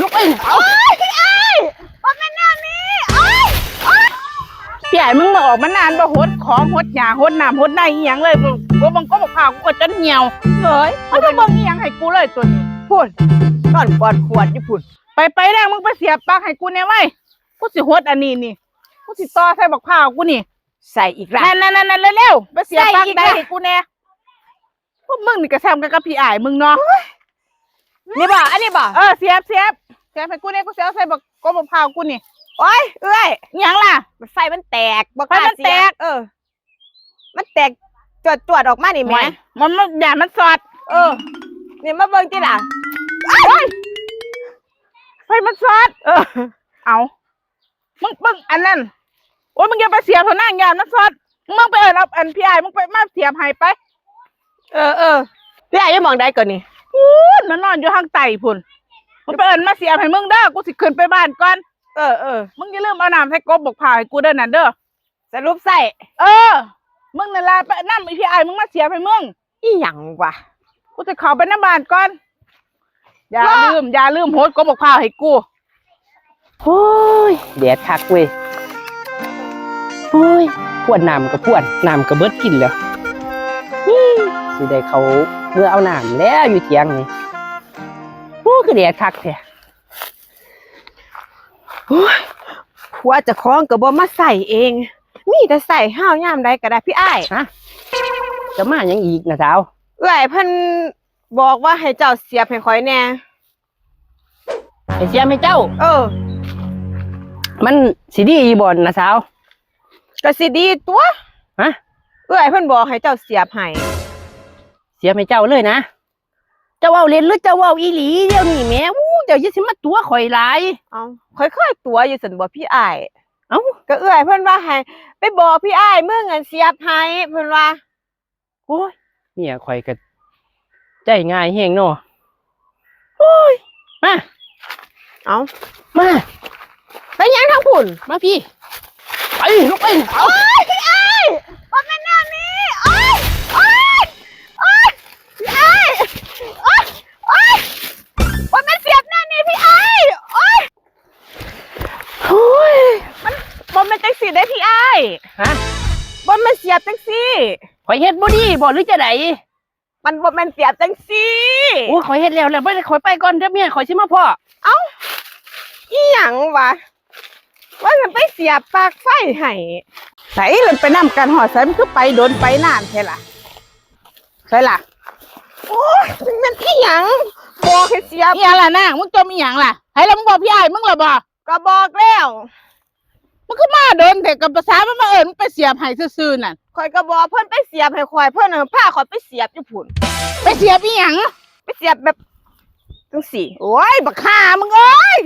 ลุกไปโอ้ยพี่ไอ้ว่าแม่นแนวนี้โอ้ยโอ้ยพี่ไอ้มึงมาออกมานานบ่หดของหดหยาหดน้ำหดในอีหยังเลยบ่บังก็บอกข่าวกูก็จนเหี่ยวเฮ้ยมันก็บ่มีหยังให้กูเลยตัวนี้พุ่นนอนกอดขวดอยู่พุ่นไปไปแน่มึงไปเสียบปลั๊กให้กูแน่ไว้กูสิหดอันนี้นี่กูสิต่อใส่บักพร้าวกูนี่ ใส่อีกและนั่นนั่นนั่นเร็วๆไปเสียบปลั๊กใส่อีกได้ให้กูแน่พวกมึงนี่ก็แซมกันกับพี่ไอ้มึงเนาะ นี่บ่อันนี้บ่เออเสียบเสียบเสียบให้กูแน่กูเสียบใส่บักก็บักพร้าวกูนี่โอ้ยเอ้ยอิหยังล่ะไฟมันแตกบ่ไฟมันแตกเออ มันแตกจวดจวดๆออกมานี่แหม่มันมันแดดมันสอดเออ นี่มาเบิ่งติล่ะไฟมันสอด เออ เอามึงมึงอันนั้นโอ้ยมึงอย่าไปเสียบเถอะนั่งยามมันสอดมึงไปเอินเอาอันพี่ไอ้ายมึงไปมาเสียบให้ไป เออเออพี่ไอ้ยังมองได้ก่อนนี่พู นมันนอนอยู่ข้างใต้พุ่นมึงไปเอินมาเสียให้มึงเด้อกูสิขึ้นไปบ้านก่อนเออเออมึงอย่าลืมเอาน้ำใส่กบบกผ่าให้กูเด้อนั่นเด้อสรุปใส่เออ มึงนั่นละไปนั่อีพี่ไอ้มึงมาเสียให้มึงอีหยังวะกูจะเข้าไปในบ้านก่อนอย่าลืมอย่าลืมโหดกบบกผ่าให้กูโอ้ยแดดคักเว้ยโอ้ยพวนน้ำก็พวนน้ำก็เบิดกินแล้วสิได้เขาเมื่อเอาน้ำแล้วอยู่เถียงนี่ โอ้คือแดดคักแท้ผัวเจะคล้าของก็บ่มาใส่เอง มีแต่ใส่ห้าวยามใดก็ได้พี่ไอ้ายจะมาหยังอีกนะสาวเอ้ยเพิ่นบอกว่าให้เจ้าเสียบให้ข่อยแหน่ไอเสียไม่เจ้า เออ มันสิดีอีบ่นนะสาว ก็สิดีตัวฮะ เอ้ยเพิ่นบอกให้เจ้าเสียบให้เสียไม่เจ้าเลยนะเจ้าเว้าเล่นหรือเจ้าเว้าอีหลีเดี๋ยวนี้แหม่อู้เดี๋ยวอย่าสิมาตัวข่อยหลาย เอาค่อยๆตัวอยู่ซั่นบ่พี่อ้ายเอ้า ก็เอ้ยเพิ่นว่าให้ไปบอกพี่อ้ายมึงอันเสียบให้เพิ่นว่า โอ้ยเนี่ยข่อยก็ใจง่ายแฮงเนาะโอ้ยมาเอามา ไปหยังทางพุ่นมาพี่ ไปลุกไปโอ้ยพี่ไอ้ ว่าแม่นเสียบแนวนี้พี่ไอ้ายโอ้ยโอ้ยมันบอมเป็นจังสีได้พี่ไอ้ายฮะบ่แม่นเสียบจังซี่ข่อยเฮ็ดบ่ดีบ่หรือจะไดมันบ่แม่นเสียบจังซี่โอ้ยข่อยเฮ็ดแล้วแล้วบ่ได้ข่อยไปก่อนเด้อเมียข่อยสิมาพ่ออีหยังวะว่าจะไปเสียบปลั๊กไฟให้ใส่เลยไปนํกันหอดใส่มันคือไปโดนไปนานใช่ล่ะใช่ล่ะโอ้ยมันอีหยัง บอกให้เสียบอีหยังล่ะนางมึงจมอีหยังล่ะให้แล้วมึงบอกพี่ไอ้ายมึงล่ะบ่ก็บอกแล้วมึงก็มาโดนแต่กับภาษามันมาเอิญมึงไปเสียบให้ซื่อๆนั่นข่อยก็บอกเพิ่นไปเสียบให้ข่อยเพิ่นน่ะพาข่อยไปเสียบอยู่พุ่นไปเสียบอีหยังไปเสียบแบบจังซี่ โอ้ยบักข่ามึงเอ้ย